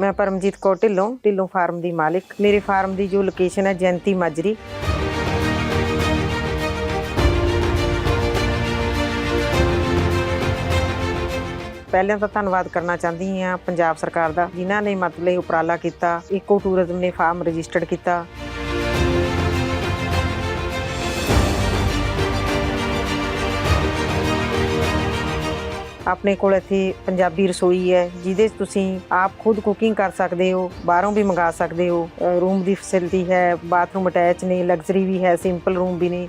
ਮੈਂ ਪਰਮਜੀਤ ਕੌਰ ਢਿੱਲੋਂ ਢਿੱਲੋਂ ਫਾਰਮ ਦੀ ਮਾਲਿਕ। ਮੇਰੇ ਫਾਰਮ ਦੀ ਜੋ ਲੋਕੇਸ਼ਨ ਹੈ ਜੈਂਤੀ ਮਾਜਰੀ। ਪਹਿਲਾਂ ਤਾਂ ਧੰਨਵਾਦ ਕਰਨਾ ਚਾਹੁੰਦੀ ਹਾਂ ਪੰਜਾਬ ਸਰਕਾਰ ਦਾ, ਜਿਨ੍ਹਾਂ ਨੇ ਮਤਲਬ ਉਪਰਾਲਾ ਕੀਤਾ ਇਕੋ ਟੂਰਿਜ਼ਮ ਨੇ ਫਾਰਮ ਰਜਿਸਟਰਡ ਕੀਤਾ। ਆਪਣੇ ਕੋਲ ਇੱਥੇ ਪੰਜਾਬੀ ਰਸੋਈ ਹੈ, ਜਿਹਦੇ 'ਚ ਤੁਸੀਂ ਆਪ ਖੁਦ ਕੁਕਿੰਗ ਕਰ ਸਕਦੇ ਹੋ, ਬਾਹਰੋਂ ਵੀ ਮੰਗਾ ਸਕਦੇ ਹੋ। ਰੂਮ ਦੀ ਫੈਸਿਲਿਟੀ ਹੈ ਬਾਥਰੂਮ ਅਟੈਚ ਨੇ ਲਗਜ਼ਰੀ ਵੀ ਹੈ ਸਿੰਪਲ ਰੂਮ ਵੀ ਨੇ।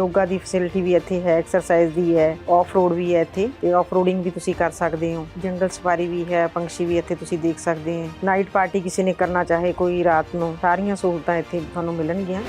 ਯੋਗਾ ਦੀ ਫੈਸਿਲਿਟੀ ਵੀ ਇੱਥੇ ਹੈ ਐਕਸਰਸਾਈਜ਼ ਦੀ ਹੈ ਆਫ ਰੋਡ ਵੀ ਹੈ ਇੱਥੇ ਤੇ ਆਫ ਰੋਡਿੰਗ ਵੀ ਤੁਸੀਂ ਕਰ ਸਕਦੇ ਹੋ। ਜੰਗਲ ਸਫਾਰੀ ਵੀ ਹੈ, ਪੰਛੀ ਵੀ ਇੱਥੇ ਤੁਸੀਂ ਦੇਖ ਸਕਦੇ ਹੋ। ਨਾਈਟ ਪਾਰਟੀ ਕਿਸੇ ਨੇ ਕਰਨਾ ਚਾਹੇ ਕੋਈ ਰਾਤ ਨੂੰ, ਸਾਰੀਆਂ ਸਹੂਲਤਾਂ ਇੱਥੇ ਤੁਹਾਨੂੰ ਮਿਲਣਗੀਆਂ।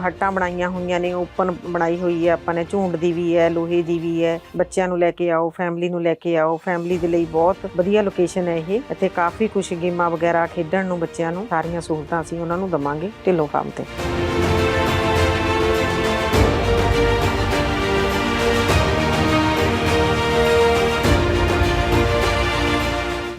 ਹੱਟਾਂ ਬਣਾਈਆਂ ਹੋਈਆਂ ਨੇ ਓਪਨ ਬਣਾਈ ਹੋਈ ਹੈ ਆਪਾਂ ਨੇ, ਝੂੰਡ ਦੀ ਵੀ ਹੈ, ਲੋਹੇ ਦੀ ਵੀ ਹੈ, ਬੱਚਿਆਂ ਨੂੰ ਲੈ ਕੇ ਆਓ ਫੈਮਿਲੀ ਨੂੰ ਲੈ ਕੇ ਆਓ ਫੈਮਿਲੀ ਦੇ ਲਈ ਬਹੁਤ ਵਧੀਆ ਲੋਕੇਸ਼ਨ ਹੈ ਇਹ, ਇੱਥੇ ਕਾਫੀ ਕੁਝ ਗੇਮਾਂ ਵਗੈਰਾ ਖੇਡਣ ਨੂੰ ਬੱਚਿਆਂ ਨੂੰ ਸਾਰੀਆਂ ਸਹੂਲਤਾਂ ਅਸੀਂ ਉਹਨਾਂ ਨੂੰ ਦਵਾਂਗੇ ਢਿੱਲੋਂ ਫਾਰਮ ਤੇ।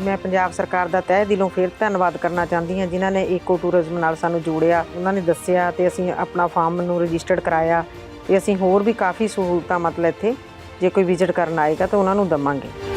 ਮੈਂ ਪੰਜਾਬ ਸਰਕਾਰ ਦਾ ਤਹਿ ਦਿਲੋਂ ਫਿਰ ਧੰਨਵਾਦ ਕਰਨਾ ਚਾਹੁੰਦੀ ਹਾਂ, ਜਿਨ੍ਹਾਂ ਨੇ ਈਕੋ ਟੂਰਿਜ਼ਮ ਨਾਲ ਸਾਨੂੰ ਜੋੜਿਆ, ਉਹਨਾਂ ਨੇ ਦੱਸਿਆ ਤੇ ਅਸੀਂ ਆਪਣਾ ਫਾਰਮ ਨੂੰ ਰਜਿਸਟਰਡ ਕਰਾਇਆ ਤੇ ਅਸੀਂ ਹੋਰ ਵੀ ਕਾਫੀ ਸਹੂਲਤਾਂ ਮਤਲਬ ਇੱਥੇ ਜੇ ਕੋਈ ਵਿਜ਼ਿਟ ਕਰਨ ਆਏਗਾ ਤਾਂ ਉਹਨਾਂ ਨੂੰ ਦਵਾਂਗੇ।